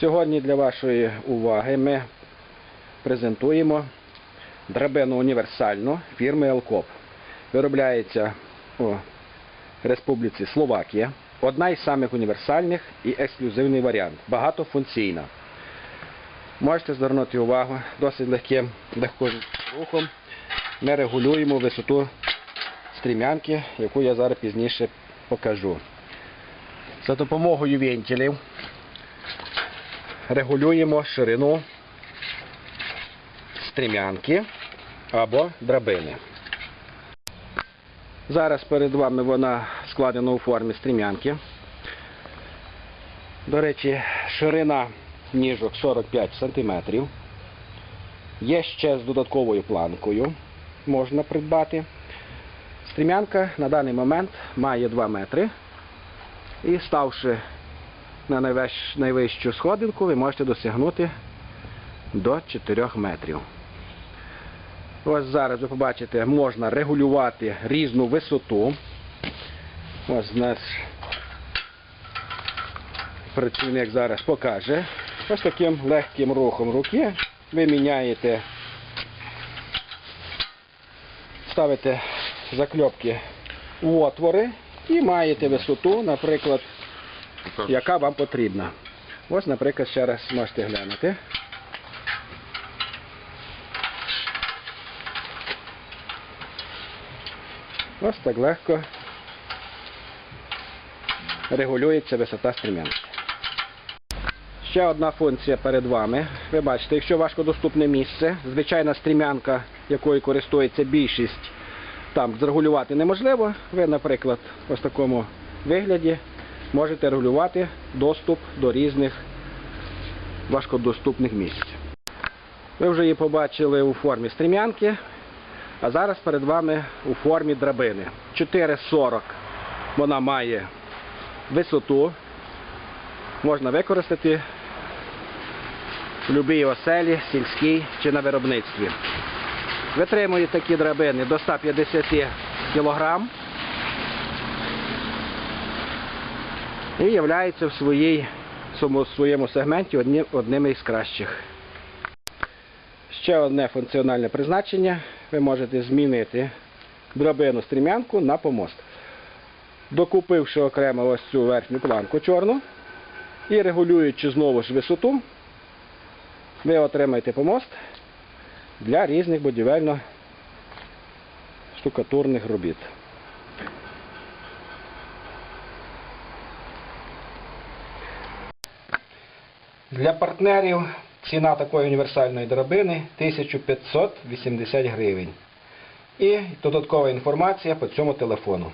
Сьогодні для вашої уваги ми презентуємо драбину універсальну фірми Елкоп. Виробляється у Республіці Словакія. Одна із самих універсальних і ексклюзивний варіант. Багатофункційна. Можете звернути увагу досить легким легким рухом. Ми регулюємо висоту стрімянки, яку я зараз пізніше покажу. За допомогою вентилів регулюємо ширину стрімянки або драбини. Зараз перед вами вона складена у формі стрімянки. До речі, ширина ніжок 45 см. Є ще з додатковою планкою, можна придбати. Стрімянка на даний момент має 2 метри. І ставши на найвищу сходинку, ви можете досягнути до 4 метрів. Ось зараз ви побачите, можна регулювати різну висоту. Ось наш працівник зараз покаже. Ось таким легким рухом руки ви міняєте, ставите закльопки у отвори і маєте висоту, наприклад, яка вам потрібна. Ось, наприклад, ще раз можете глянути. Ось так легко регулюється висота стрімянки. Ще одна функція перед вами. Ви бачите, якщо важкодоступне місце, звичайна стрімянка, якою користується більшість, там зрегулювати неможливо. Ви, наприклад, ось такому вигляді можете регулювати доступ до різних важкодоступних місць. Ви вже її побачили у формі стрімянки, а зараз перед вами у формі драбини. 4,40 вона має висоту, можна використати в будь-якій оселі, сільській чи на виробництві. Витримують такі драбини до 150 кг і являються в своїй, своєму- сегменті одні, одними із кращих. Ще одне функціональне призначення. Ви можете змінити драбину стрімянку на помост. Докупивши окремо ось цю верхню планку чорну і регулюючи знову ж висоту, ви отримаєте помост для різних будівельно-штукатурних робіт. Для партнерів ціна такої універсальної драбини 1580 гривень. І додаткова інформація по цьому телефону.